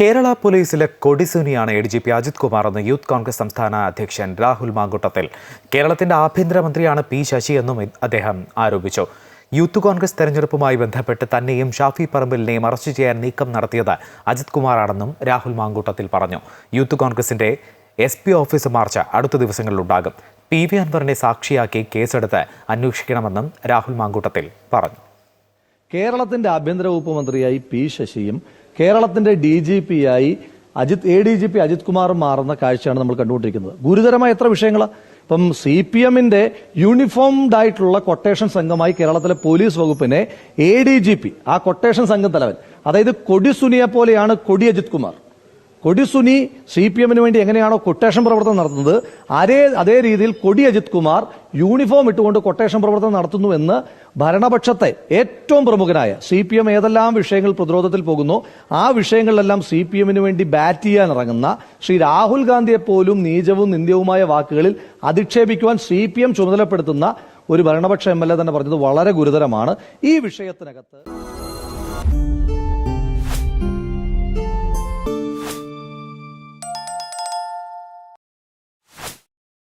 കേരള പോലീസിലെ കൊടിസുനിയാണ് A D G P Ajith Kumar എന്ന് youth Congress സംസ്ഥാന അധ്യക്ഷൻ രാഹുൽ മാങ്കുട്ടത്തിൽ. കേരളത്തിന്റെ ആഭ്യന്തരമന്ത്രിയാണ് പി ശശി എന്നും അദ്ദേഹം ആരോപിച്ചു. യൂത്ത് കോൺഗ്രസ് തെരഞ്ഞെടുപ്പുമായി ബന്ധപ്പെട്ട് തന്നെയും ഷാഫി പറമ്പിലിനെയും അറസ്റ്റ് ചെയ്യാൻ നീക്കം നടത്തിയത് അജിത് കുമാറാണെന്നും രാഹുൽ മാങ്കൂട്ടത്തിൽ പറഞ്ഞു. യൂത്ത് കോൺഗ്രസിന്റെ എസ് പി ഓഫീസ് മാർച്ച് അടുത്ത ദിവസങ്ങളിലുണ്ടാകും. പി വി അൻവറിനെ സാക്ഷിയാക്കി കേസെടുത്ത് അന്വേഷിക്കണമെന്നും രാഹുൽ മാങ്കൂട്ടത്തിൽ പറഞ്ഞു. കേരളത്തിന്റെ ആഭ്യന്തര വകുപ്പ് മന്ത്രിയായി പി ശശിയും കേരളത്തിന്റെ ഡി ജി പി ആയി Ajith A D G P Ajith Kumar മാറുന്ന കാഴ്ചയാണ് നമ്മൾ കണ്ടുകൊണ്ടിരിക്കുന്നത്. ഗുരുതരമായ എത്ര വിഷയങ്ങൾ ഇപ്പം സി പി എമ്മിന്റെ യൂണിഫോംഡ് ആയിട്ടുള്ള കൊട്ടേഷൻ സംഘമായി കേരളത്തിലെ പോലീസ് വകുപ്പിനെ എ ഡി ജി പി ആ കൊട്ടേഷൻ സംഘം തലവൻ അതായത് കൊടി സുനിയെ പോലെയാണ് കൊടി അജിത് കുമാർ. കൊടിസുനി സി പി എമ്മിന് വേണ്ടി എങ്ങനെയാണോ കൊട്ടേഷൻ പ്രവർത്തനം നടത്തുന്നത് അതേ അതേ രീതിയിൽ കൊടി അജിത് കുമാർ യൂണിഫോം ഇട്ടുകൊണ്ട് കൊട്ടേഷൻ പ്രവർത്തനം നടത്തുന്നു എന്ന് ഭരണപക്ഷത്തെ ഏറ്റവും പ്രമുഖനായ സി പി എം ഏതെല്ലാം വിഷയങ്ങൾ പ്രതിരോധത്തിൽ പോകുന്നു ആ വിഷയങ്ങളിലെല്ലാം സി പി എമ്മിന് വേണ്ടി ബാറ്റ് ചെയ്യാൻ ഇറങ്ങുന്ന ശ്രീ രാഹുൽ ഗാന്ധിയെ പോലും നീചവും നിന്ദ്യവുമായ വാക്കുകളിൽ അധിക്ഷേപിക്കുവാൻ സി പി എം ചുമതലപ്പെടുത്തുന്ന ഒരു ഭരണപക്ഷ എം എൽ എ തന്നെ പറഞ്ഞത് വളരെ ഗുരുതരമാണ്. ഈ വിഷയത്തിനകത്ത്